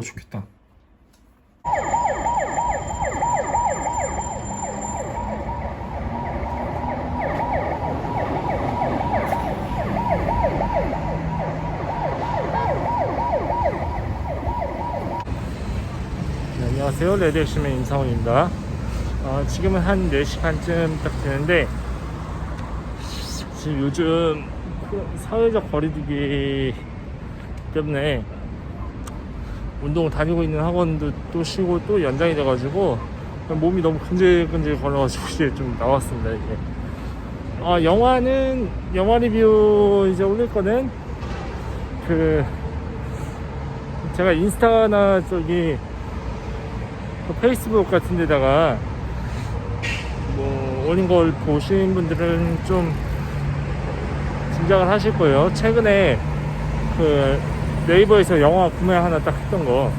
이거 좋겠다. 네, 안녕하세요. 레드액션맨 임상훈입니다. 어, 지금은 한 4시 반쯤 딱 되는데, 지금 요즘 그 사회적 거리두기 때문에 운동 다니고 있는 학원도 또 쉬고 또 연장이 돼가지고 몸이 너무 근질근질 걸어가지고 이제 좀 나왔습니다 이게. 아 영화는 영화 리뷰 이제 올릴 거는 그 제가 인스타나 저기 그 페이스북 같은 데다가 뭐 올린 걸 보신 분들은 좀 짐작을 하실 거예요. 최근에 그 네이버에서 영화 구매 하나 딱 했던 거.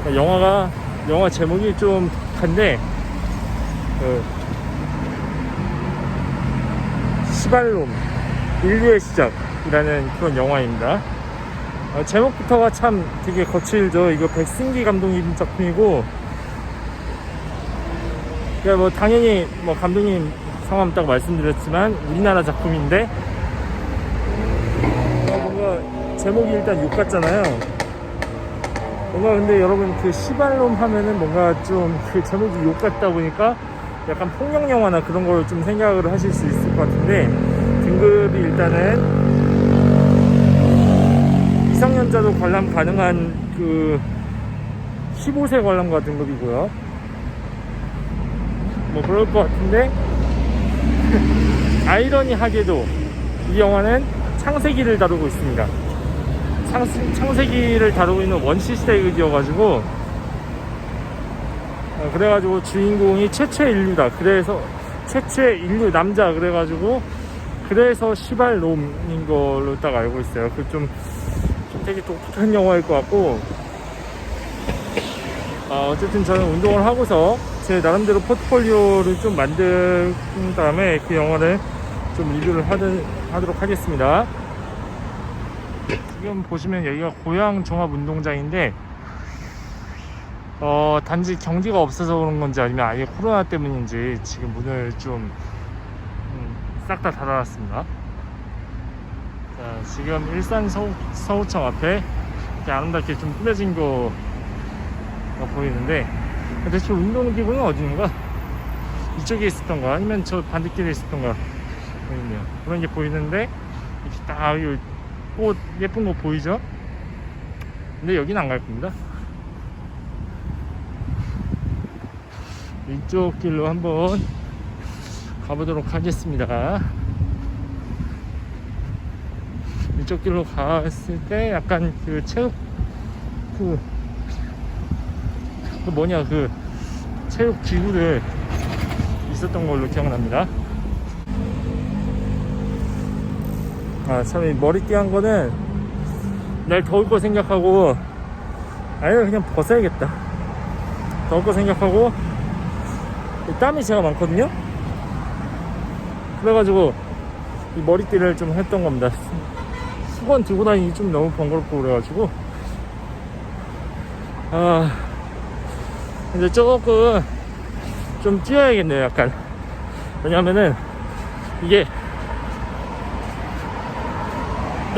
그러니까 영화가 영화 제목이 좀 독한데 그 시발놈 인류의 시작이라는 그런 영화입니다. 어, 제목부터가 참 되게 거칠죠. 이거 백승기 감독님 작품이고, 그러니까 뭐 당연히 뭐 감독님 성함 딱 말씀드렸지만 우리나라 작품인데 제목이 일단 욕 같잖아요. 뭔가 근데 여러분 그 시발놈 하면은 뭔가 좀 그 제목이 욕 같다 보니까 약간 폭력 영화나 그런 걸 좀 생각을 하실 수 있을 것 같은데 등급이 일단은 미성년자도 관람 가능한 그 15세 관람가 등급이고요. 뭐 그럴 것 같은데 아이러니하게도 이 영화는 창세기를 다루고 있습니다. 창, 창세기를 다루고 있는 원시 시대의 의디여가지고 어, 그래가지고 주인공이 최초의 인류다. 그래서 최초의 인류 남자 그래가지고 그래서 시발놈인 걸로 딱 알고 있어요. 그좀 되게 독특한 영화일 것 같고 아, 어쨌든 저는 운동을 하고서 제 나름대로 포트폴리오를 좀 만든 다음에 그 영화를 좀 리뷰를 하든, 하도록 하겠습니다. 지금 보시면 여기가 고양 종합운동장인데 어, 단지 경기가 없어서 그런 건지 아니면 아예 코로나 때문인지 지금 문을 좀 싹다 닫아놨습니다. 자, 지금 일산 서우, 서우청 앞에 이렇게 아름답게 좀 꾸며진 거가 보이는데 대체 운동 기구는 어디인가? 이쪽에 있었던가 아니면 저 반대길에 있었던가 보이네요. 그런 게 보이는데 이렇게 딱 꽃 예쁜 거 보이죠? 근데 여기는 안 갈 겁니다. 이쪽 길로 한번 가보도록 하겠습니다. 이쪽 길로 갔을 때 약간 그 체육 그, 그 뭐냐 그 체육 기구들 있었던 걸로 기억납니다. 아, 참, 이 머리띠 한 거는 날 더울 거 생각하고, 아예 그냥 벗어야겠다. 더울 거 생각하고, 땀이 제가 많거든요? 그래가지고, 이 머리띠를 좀 했던 겁니다. 수건 들고 다니기 좀 너무 번거롭고 그래가지고, 아, 이제 조금 좀 뛰어야겠네요, 약간. 왜냐면은, 이게,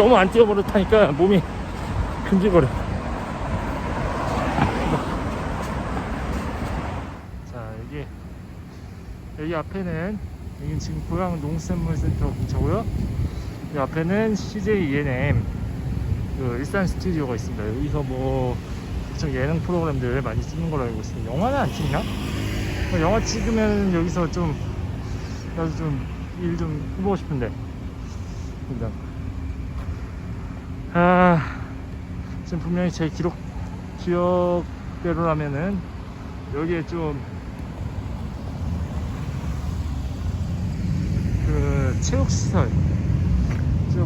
너무 안 뛰어버릇하니까 몸이 근질거려. 자, 여기, 여기 앞에는, 여기 지금 고양 농수산물센터 근처고요 이 앞에는 CJ ENM, 그 일산 스튜디오가 있습니다. 여기서 뭐, 각종 예능 프로그램들 많이 찍는 걸로 알고 있습니다. 영화는 안 찍나? 뭐 영화 찍으면 여기서 좀, 나도 좀, 일 좀 해보고 싶은데. 일단. 아, 지금 분명히 제 기록, 기억대로라면은, 여기에 좀, 그, 체육시설,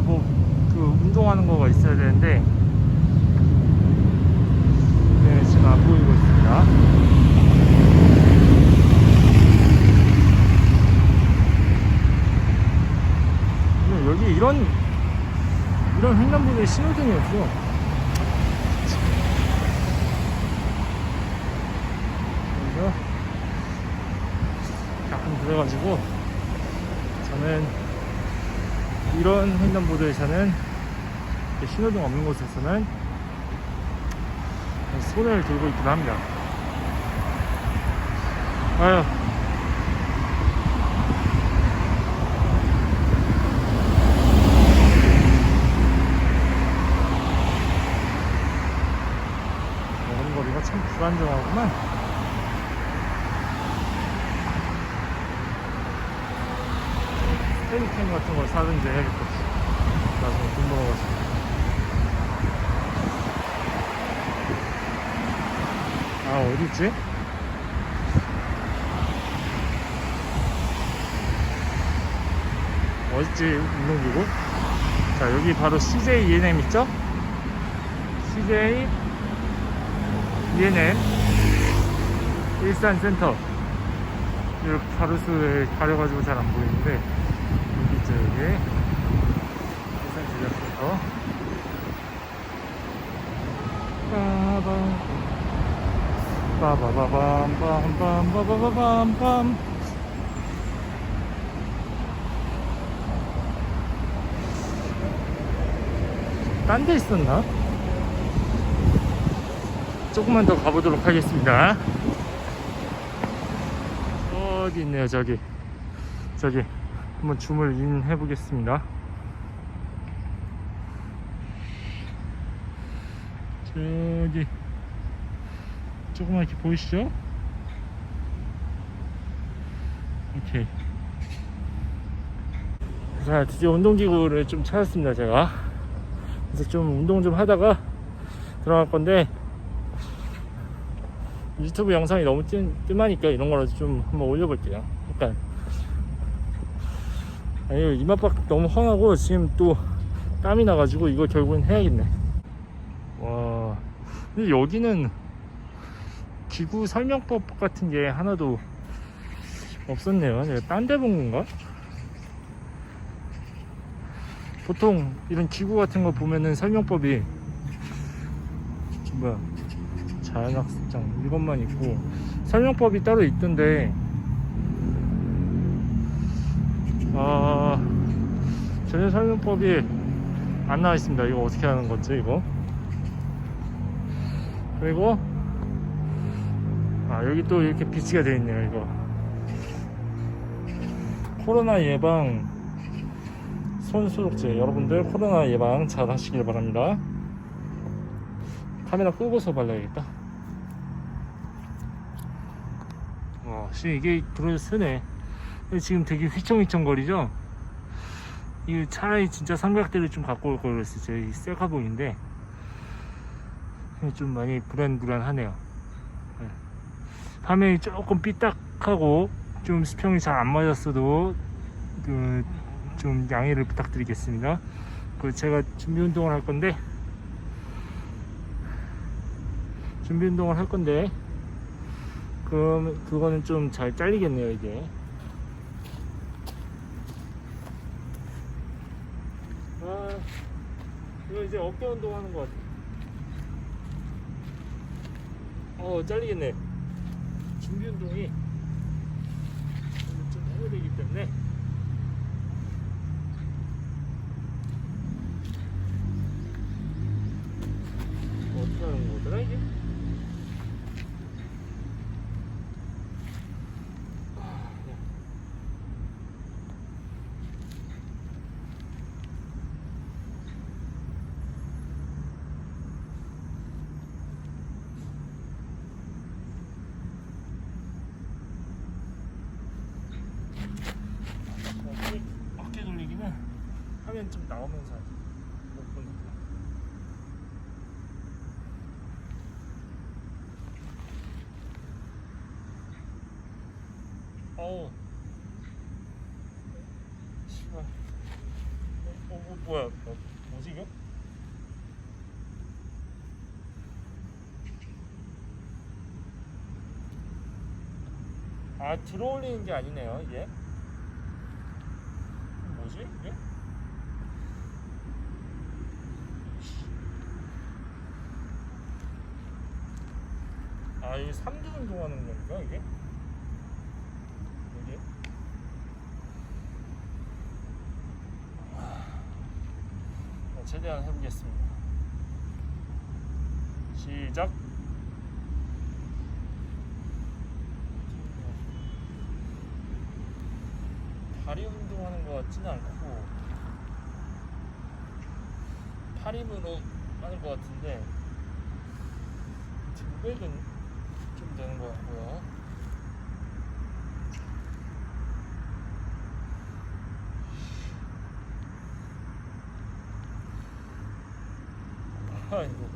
뭐, 그, 운동하는 거가 있어야 되는데, 네, 지금 안 보이고 있습니다. 여기 이런, 이런 횡단보도에 신호등이 없어 그래서 가끔 그래가지고 저는 이런 횡단보도에서는 신호등 없는 곳에서는 손을 들고 있기도 합니다. 아휴. 참 불안정하구만. 스테리캠 같은 걸 사든지 해야겠다. 나중에 돈 벌어가지고. 아, 어디있지? 어딨지, 운동기구? 자, 여기 바로 CJ ENM 있죠? CJ ENM 일산 센터. 이렇게 가로수에 가려가지고 잘 안 보이는데, 여기 있죠, 여기. 일산제작센터. 빠밤. 빠바바밤 빰빰 빠바바밤 빰 딴 데 있었나? 조금만 더 가보도록 하겠습니다. 저기 있네요 저기. 저기 한번 줌을 인 해보겠습니다. 저기 조그맣게 보이시죠? 오케이. 자 드디어 운동기구를 좀 찾았습니다 제가. 그래서 좀 운동 좀 하다가 들어갈 건데 유튜브 영상이 너무 뜸, 뜸하니까 이런 거라도 좀 한번 올려볼게요. 약간. 아니 이마박 너무 훤하고 지금 또 땀이 나가지고 이거 결국엔 해야겠네. 와. 근데 여기는 기구 설명법 같은 게 하나도 없었네요. 내가 딴 데 본 건가? 보통 이런 기구 같은 거 보면은 설명법이 뭐야 자연학습장 이것만 있고 설명법이 따로 있던데 아 전혀 설명법이 안 나와 있습니다. 이거 어떻게 하는 거지 이거? 그리고 아 여기 또 이렇게 비치가 되어 있네요 이거 코로나 예방 손 소독제 여러분들 코로나 예방 잘 하시길 바랍니다 카메라 끄고서 발라야겠다 와 씨, 이게 들어서 쓰네. 지금 되게 휘청휘청 거리죠? 이 차라리 진짜 삼각대를 좀 갖고 올 걸 그랬어요. 이 셀카봉인데. 좀 많이 불안불안하네요. 화면이 조금 삐딱하고 좀 수평이 잘 안 맞았어도 그 좀 양해를 부탁드리겠습니다. 그 제가 준비 운동을 할 건데. 준비 운동을 할 건데 그럼 그거는 좀 잘 잘리겠네요 이게. 아 이거 이제 어깨 운동하는 것 같아. 어 잘리겠네. 준비 운동이 좀 해야 되기 때문에 어떻게 하는 거더라 이게? 아, 그냥. 어깨, 어깨 돌리기는 화면 좀 나오면서. 못 보니까. 어우. 씨발. 어, 어, 어, 뭐야? 어, 뭐지 이거? 아 들어올리는 게 아니네요 이게. 아닌가 이게? 뭐지? 최대한 해보겠습니다. 시작. 다리 운동하는 것 같지는 않고 팔힘으로 하는 것 같은데 등백은 되는 것 같고요. 아 이거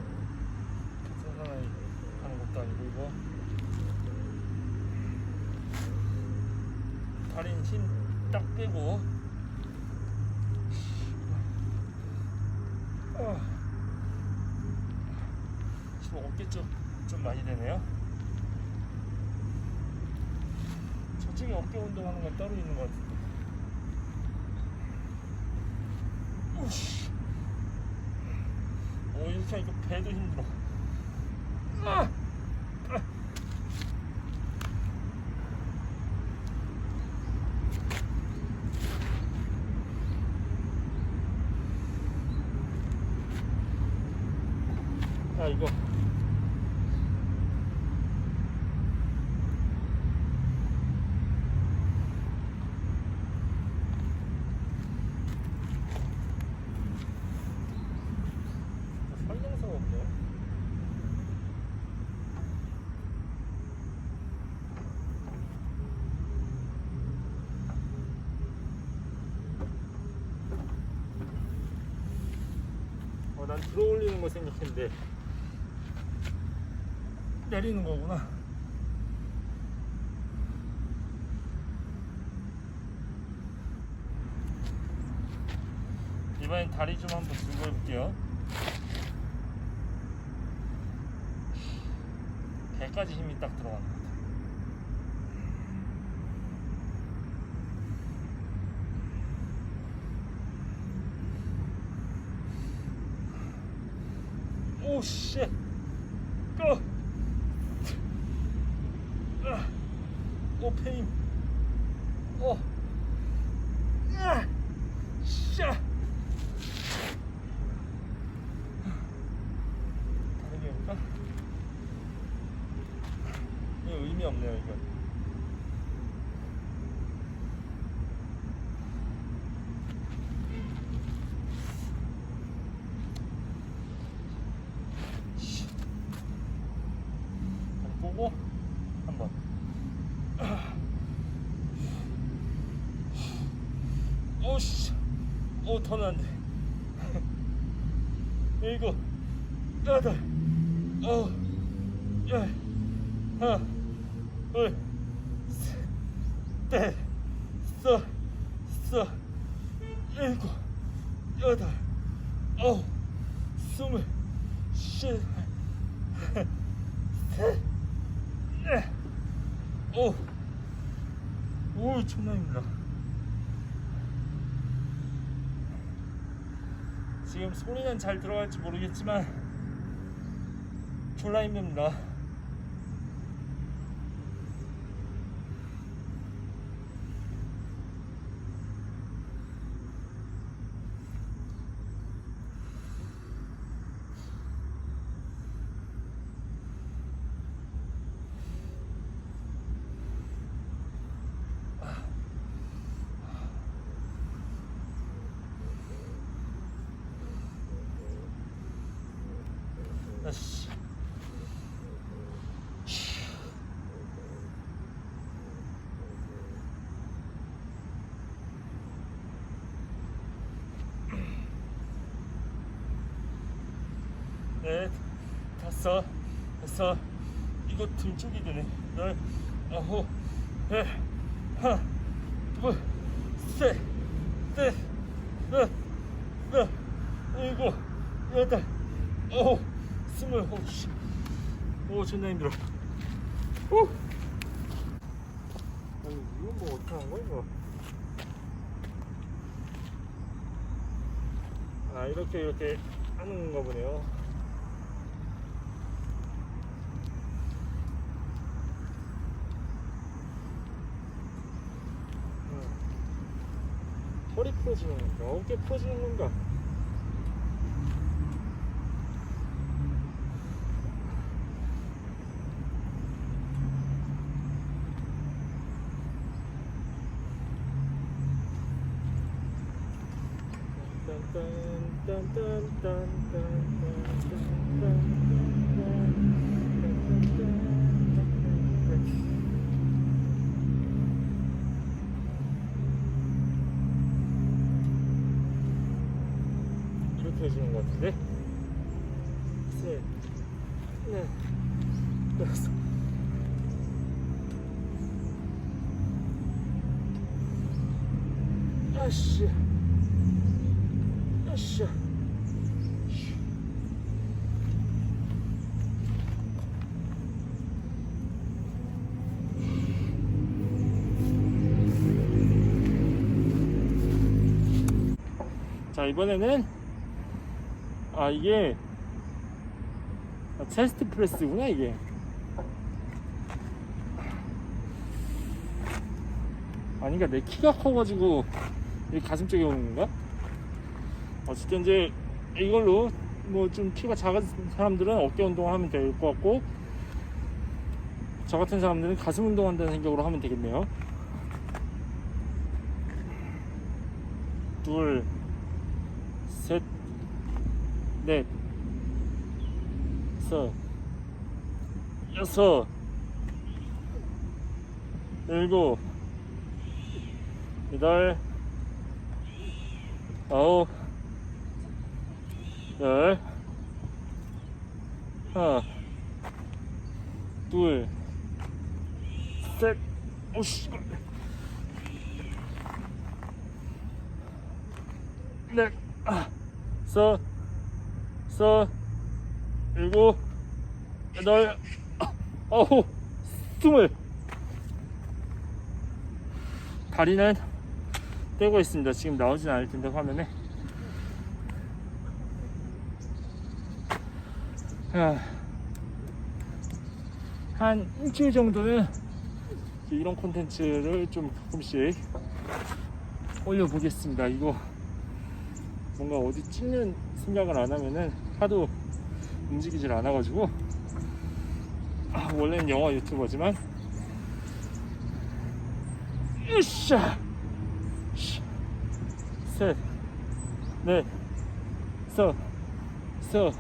계산하는 하는 것도 아니고 이거. 다리는 힘딱 빼고. 아, 어깨 쪽좀 많이 되네요. 저쪽에 어깨 운동하는 건 따로 있는 것 같은데. 오 이렇게 하니까 배도 힘들어. 아! 아! 자 이거 설명서가 없네. 어, 난 거 생각했는데 내리는 거구나. 이번엔 다리 좀 한번 들고 해볼게요. 배까지 힘이 딱 들어가는 것같 5톤 안 돼. 일곱, 여덟, 아홉, 하나. 잘 들어갈지 모르겠지만 졸라 힘듭니다. 아씨. 넷, 다섯, 여섯, 이거 등쪽이 되네. 열, 아홉, 열, 하나, 둘, 셋, 넷, 넷, 넷, 일곱, 여덟, 아홉, 스물, 오, 씨. 오, 존나 힘들어. 오! 아니, 이건 뭐 어떻게 한 거야, 이거? 아, 이렇게, 이렇게 하는 거 보네요. 음. 허리 풀어주는 건가? 어깨 풀어주는 건가? 다섯 아씨. 아씨. 자 이번에는 아 이게 아, 체스트 프레스구나 이게 아니가 내 키가 커가지고 이 가슴 쪽에 오는 건가? 어쨌든 이제 이걸로 뭐 좀 키가 작은 사람들은 어깨 운동을 하면 될 것 같고 저 같은 사람들은 가슴 운동한다는 생각으로 하면 되겠네요 둘 셋, 넷, 다섯, 여섯, 일곱, 여덟, 아홉, 열, 하나, 둘, 셋, 오씨, 넷, 아, 서, 서, 일곱, 여덟, 아, 아홉, 스물. 다리는 떼고 있습니다. 지금 나오진 않을 텐데 화면에. 아, 한 일주일 정도는 이런 콘텐츠를 좀 가끔씩 올려보겠습니다. 이거 뭔가 어디 찍는 생각을 안 하면은 하도 움직이질 않아가지고 아, 원래는 영화 유튜버지만 으쌰 셋넷 서, 서,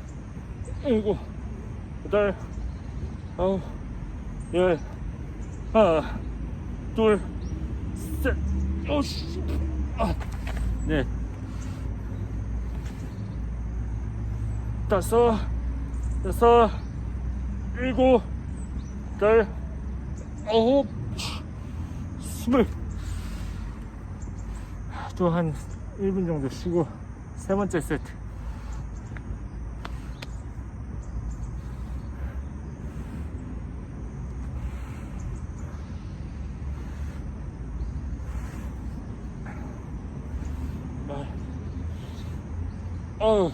일곱, 여덟, 아홉, 열, 하나, 둘, 셋, 오씨, 아, 넷, 다섯, 여섯, 일곱, 여덟, 아홉, 스물. 또한 1분 정도 쉬고 세 번째 세트. 아, 어우.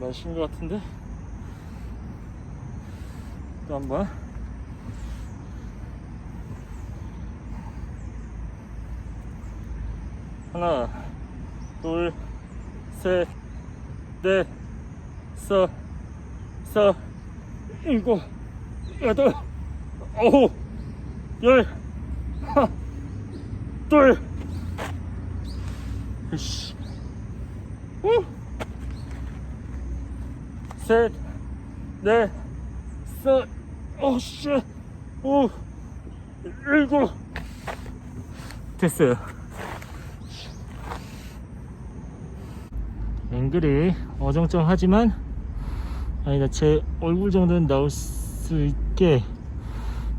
맛있는 것 같은데 또 한번 하나 둘 셋 넷 서, 서, 일곱 여덟 아홉 열 하나 둘 이씨 우 셋, 넷, 섯, 오, 씨, 오, 일곱. 됐어요. 앵글이 어정쩡하지만, 아니다, 제 얼굴 정도는 나올 수 있게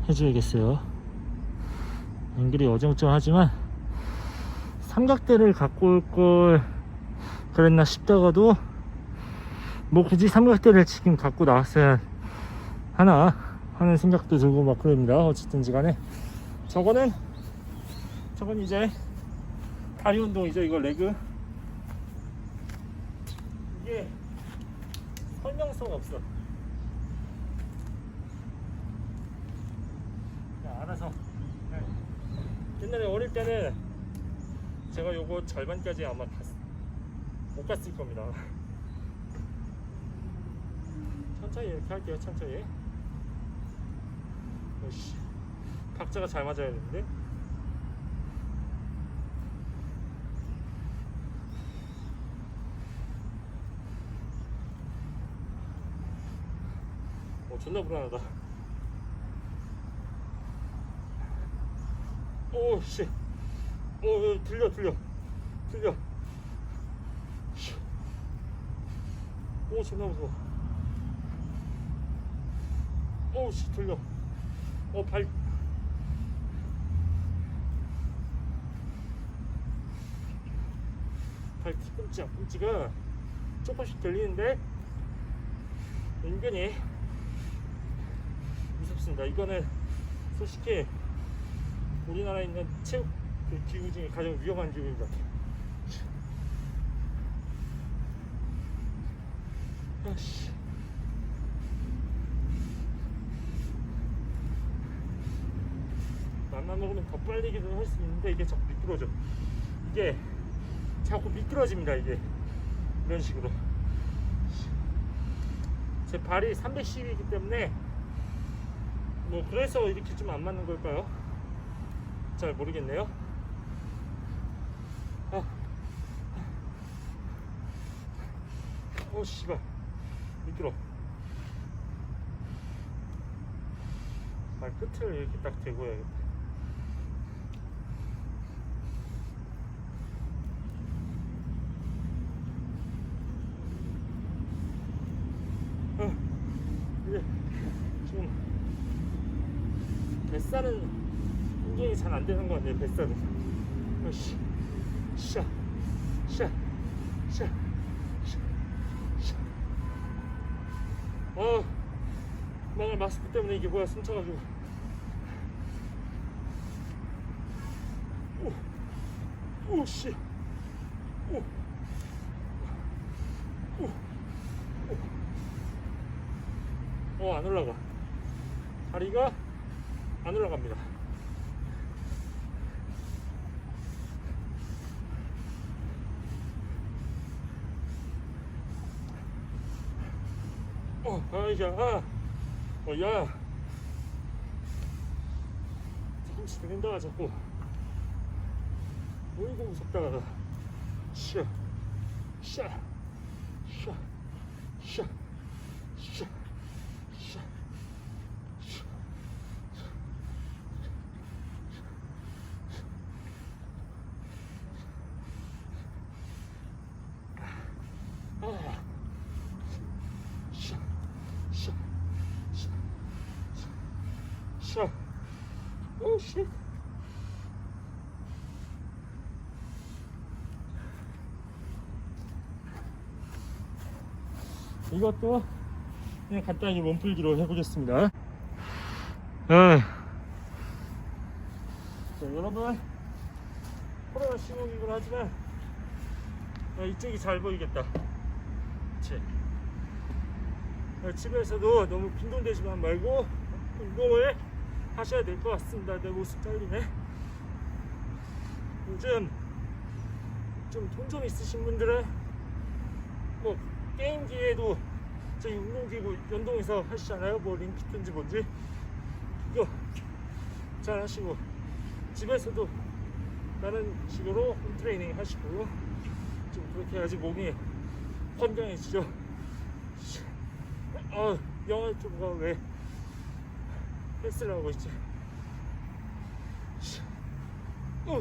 해줘야겠어요. 앵글이 어정쩡하지만, 삼각대를 갖고 올 걸 그랬나 싶다가도, 뭐 굳이 삼각대를 지금 갖고 나왔어야 하나 하는 생각도 들고 막 그럽니다. 어쨌든지 간에. 저거는 저건 이제 다리 운동이죠. 이거 레그 이게 설명서가 없어. 그냥 알아서. 네. 옛날에 어릴 때는 제가 요거 절반까지 아마 갔, 못 갔을 겁니다. 천천히 이렇게 할게요 천천히. 오씨. 박자가 잘 맞아야 되는데 어, 존나 불안하다. 오, 씨. 오, 어, 들려, 들려. 들려. 씨. 오, 존나 무서워. 오, 씨, 들려. 어, 발. 발 뒤꿈치, 앞꿈치가 조금씩 들리는데, 은근히 무섭습니다. 이거는 솔직히 우리나라에 있는 체육 그 기구 중에 가장 위험한 같아요. 아씨. 맘만 먹으면 더 빨리 기도 할 수 있는데 이게 자꾸 미끄러져. 이게 자꾸 미끄러집니다. 이게 이런 식으로. 제 발이 310이기 때문에 뭐 그래서 이렇게 좀 안 맞는 걸까요? 잘 모르겠네요. 아, 오 씨발 미끄러. 발 끝을 이렇게 딱 대고 해야겠다. 아, 이제 지금 뱃살은 운동이 잘 안 되는 것 같네요. 뱃살은. 아씨, 샤, 샤, 샤, 샤, 샤. 아, 망할 마스크 때문에 이게 뭐야 숨차가지고. 오, 오 씨, 오, 오, 오. 어, 안 올라가. 다리가 안 올라갑니다. 어, 아이야, 아, 어, 야. 잠시 된다, 자꾸. 어이구, 무섭다. 샤, 샤, 샤, 샤, 샤, 샤. 아. 샤, 샤, 샤, 오, 씨. 이것도 그냥 간단히 몸풀기로 해보겠습니다. 아. 자, 여러분, 코로나 시국이긴 하지만 아, 이쪽이 잘 보이겠다. 그치? 아, 집에서도 너무 빈곤되지만 말고 운동을 하셔야 될 것 같습니다. 내 모습 잘리네. 요즘 좀 돈 좀 있으신 분들은 뭐 게임기에도 저희 운동기구 연동해서 하시잖아요. 뭐 링피트인지 뭔지 그거 잘 하시고 집에서도 다른 식으로 홈트레이닝 하시고 좀 그렇게 해야지 몸이 건강해지죠. 아, 영화 쪽가 왜 헬스를 하고 있지? 씨. 어.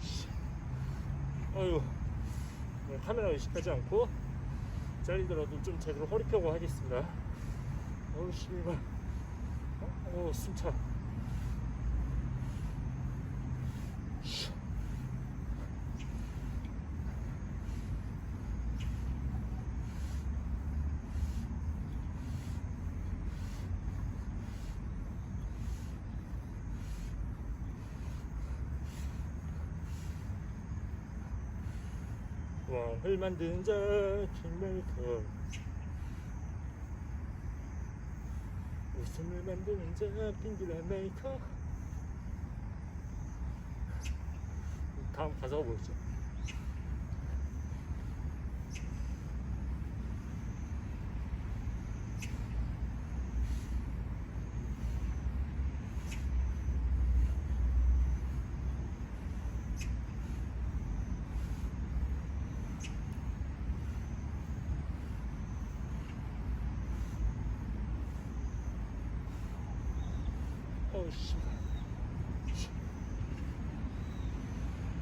씨. 아유, 네, 카메라 의식하지 않고 잘리더라도 좀 제대로 허리 펴고 하겠습니다. 어우, 씨발. 어, 어 숨차. 을 만든 자 킹메이커 웃음을 만드는 자 빙그레 메이커 다음 가사가 뭐였죠?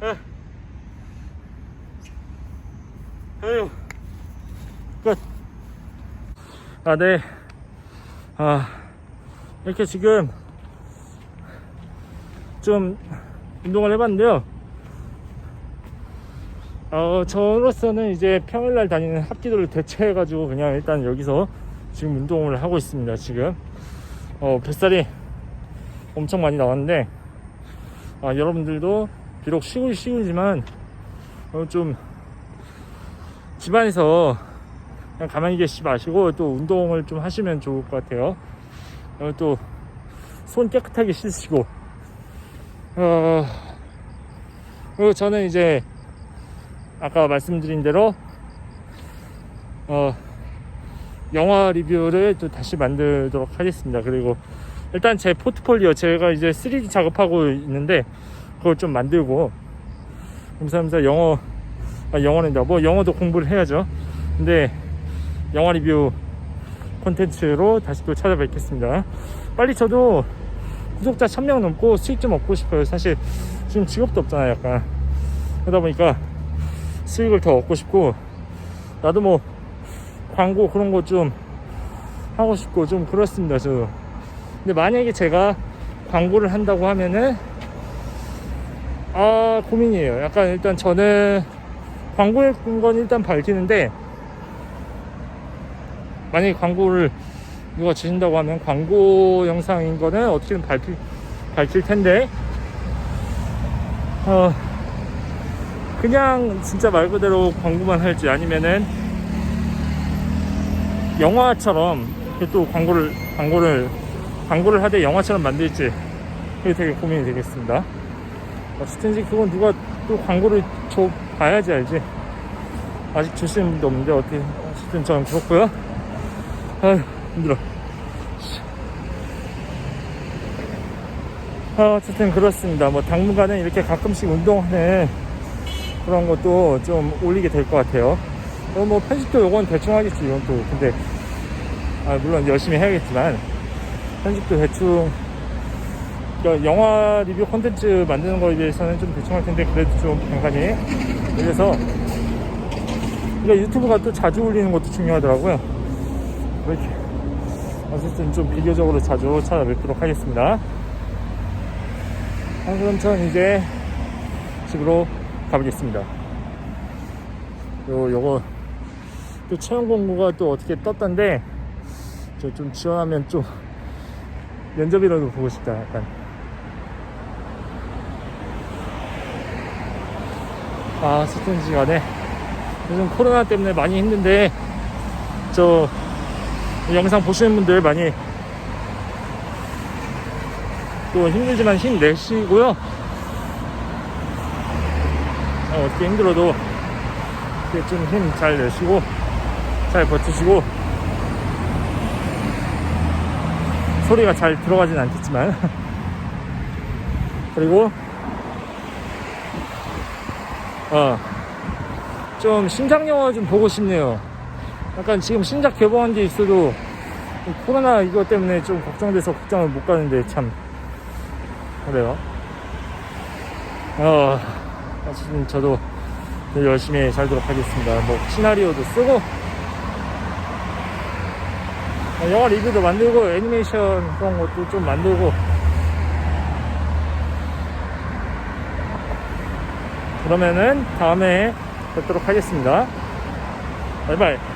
에. 에휴. 끝. 아, 네. 아, 이렇게 지금 좀 운동을 해봤는데요. 어, 저로서는 이제 평일날 다니는 합기도를 대체해가지고 그냥 일단 여기서 지금 운동을 하고 있습니다. 지금. 어, 뱃살이 엄청 많이 나왔는데, 아, 여러분들도 비록 쉬고 쉬우지만, 어, 좀 집안에서 그냥 가만히 계시지 마시고 또 운동을 좀 하시면 좋을 것 같아요. 어, 또손 깨끗하게 씻으시고, 어, 그리고 저는 이제 아까 말씀드린 대로 어, 영화 리뷰를 또 다시 만들도록 하겠습니다. 그리고 일단 제 포트폴리오 제가 이제 3D 작업하고 있는데 그걸 좀 만들고 감사합니다. 영어 아, 영어는 뭐 영어도 공부를 해야죠. 근데 영화 리뷰 콘텐츠로 다시 또 찾아뵙겠습니다. 빨리 저도 구독자 1000명 넘고 수익 좀 얻고 싶어요. 사실 지금 직업도 없잖아요. 약간 그러다 보니까 수익을 더 얻고 싶고 나도 뭐 광고 그런 거 좀 하고 싶고 좀 그렇습니다. 저도. 근데 만약에 제가 광고를 한다고 하면은 아 고민이에요. 약간 일단 저는 광고의 건 일단 밝히는데 만약에 광고를 누가 주신다고 하면 광고 영상인 거는 어떻게든 밝힐, 밝힐 텐데 어 그냥 진짜 말 그대로 광고만 할지 아니면은 영화처럼 또 광고를 광고를 광고를 하되 영화처럼 만들지 그게 되게 고민이 되겠습니다. 어쨌든지 그건 누가 또 광고를 줘 봐야지 알지. 아직 주시는 분도 없는데 어떻게 어쨌든 저는 그렇고요. 아휴 힘들어. 아, 어쨌든 그렇습니다. 뭐 당분간은 이렇게 가끔씩 운동하는 그런 것도 좀 올리게 될 것 같아요. 어, 뭐 편집도 요건 대충 하겠지 이건 또 근데 아, 물론 열심히 해야겠지만 편집도 대충 그러니까 영화 리뷰 콘텐츠 만드는 거에 비해서는 좀 대충 할 텐데 그래도 좀 간간히 그래서 그러니까 유튜브가 또 자주 올리는 것도 중요하더라고요. 그렇게 어쨌든 좀 비교적으로 자주 찾아뵙도록 하겠습니다. 전 이제 집으로 가보겠습니다. 요, 요거, 또 채용 공고가 또 어떻게 떴던데, 저 좀 지원하면 좀 면접이라도 보고 싶다, 약간. 아, 스탠지 간에 요즘 코로나 때문에 많이 힘든데, 저 영상 보시는 분들 많이 또 힘들지만 힘내시고요. 어, 어떻게 힘들어도 좀 힘 잘 내시고 잘 버티시고 소리가 잘 들어가진 않겠지만 그리고 어, 좀 신작 영화 좀 보고 싶네요. 약간 지금 신작 개봉한 게 있어도 이 코로나 이거 때문에 좀 걱정돼서 극장을 못 가는데 참 그래요. 어, 어쨌든 저도 열심히 살도록 하겠습니다. 뭐 시나리오도 쓰고 어, 영화 리뷰도 만들고 애니메이션 그런 것도 좀 만들고 그러면은 다음에 뵙도록 하겠습니다. 바이바이.